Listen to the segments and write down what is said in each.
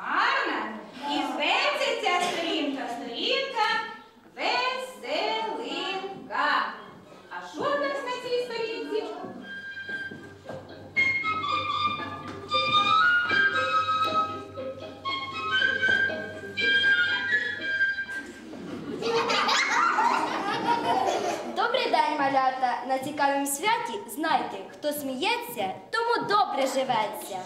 гарна і зветься сторінка, сторінка веселинка. А що в нас на цій сторінці? Добрий день, малята! На цікавім святі знайте, хто сміється, тому добре живеться.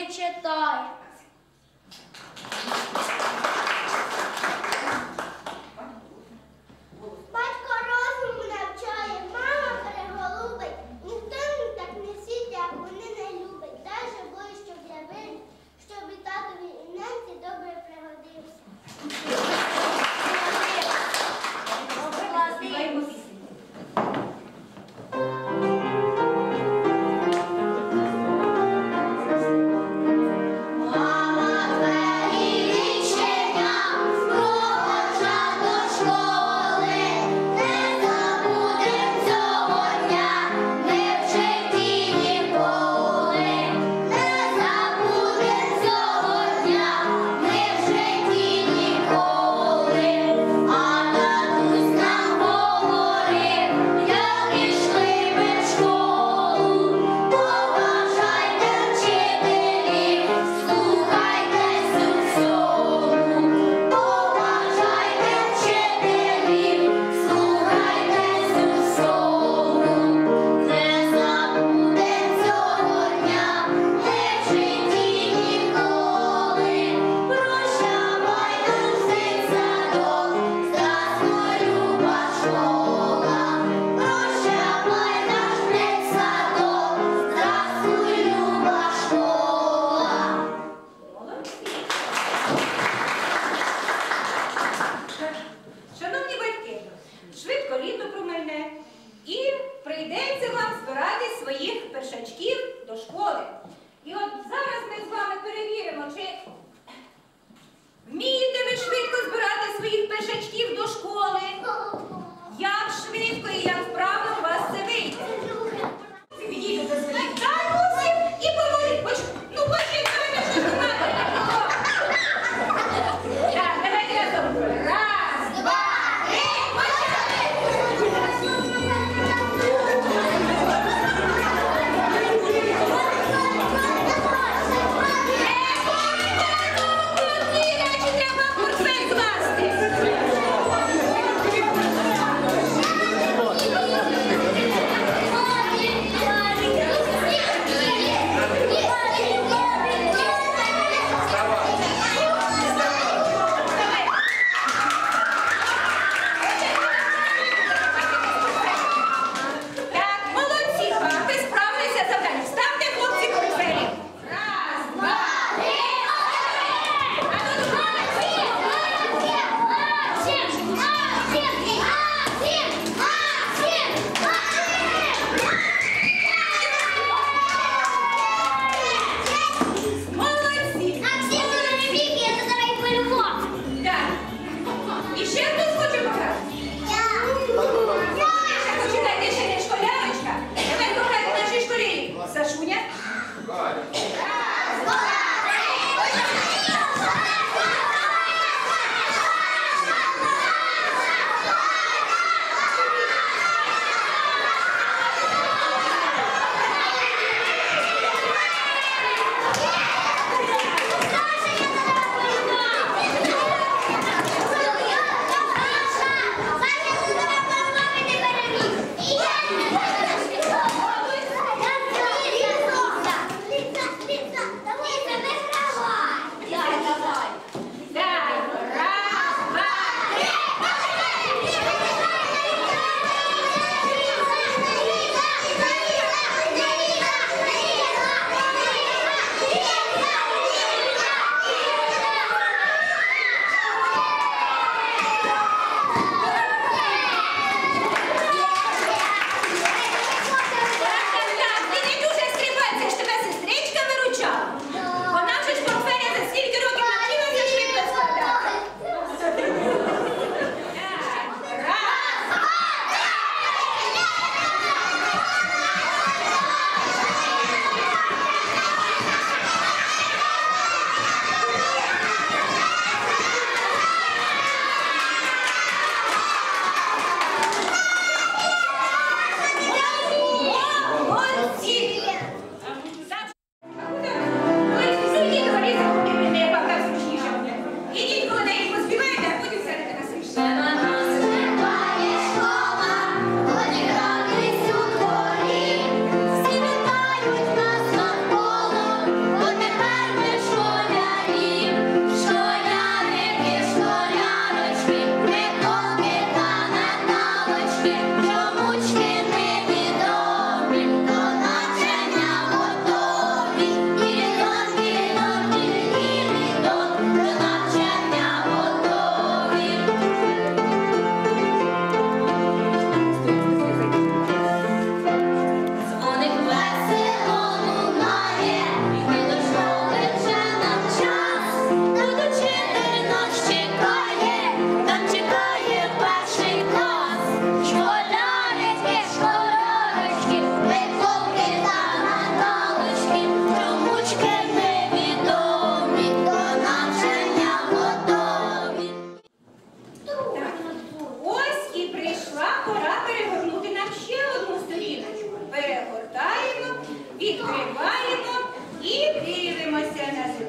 Mechetóia.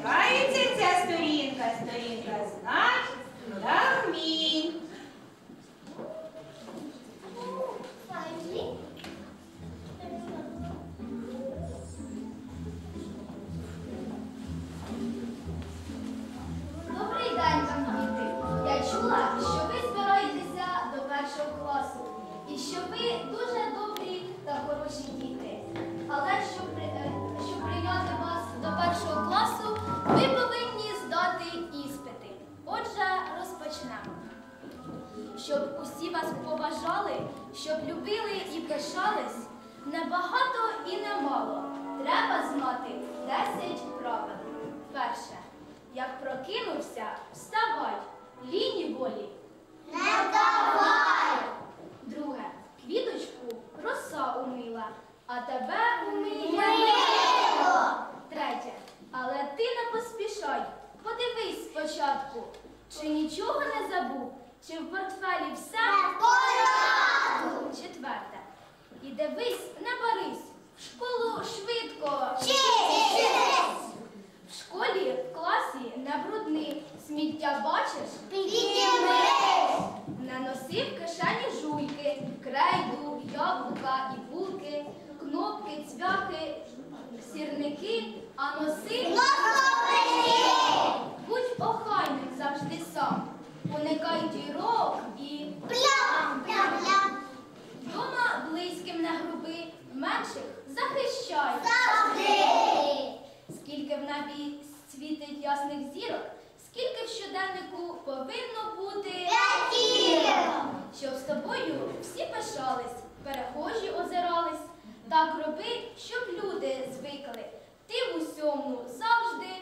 Right? Ви повинні здати іспити. Отже, розпочнемо. Щоб усі вас поважали, щоб любили і пишались, небагато і немало. Треба знати 10 правил. Перше. Як прокинувся, вставай, ліні волі. Не давай! Друге. Квіточку роса умила, а тебе умиє. Мило! Третє. Але ти не поспішай. Подивись спочатку, чи нічого не забув, чи в портфелі все. Порядку! Четверте. І дивись, не барись. В школу швидко. Честь! В школі в класі не брудни. Сміття бачиш? Піднімись! Не носи в кишені жуйки, крейду, яблука і булки, кнопки, цвяхи, сірники, а носи Носки! будь охайним завжди сам. Уникай дірок і Плям! Плям-плям! вдома близьким не груби, менших захищай. Завжди! Скільки в небі світить ясних зірок, скільки в щоденнику повинно бути, П'ятірок! щоб з тобою всі пишались. Переходь так роби, щоб люди звикли. Ти в усьому завжди.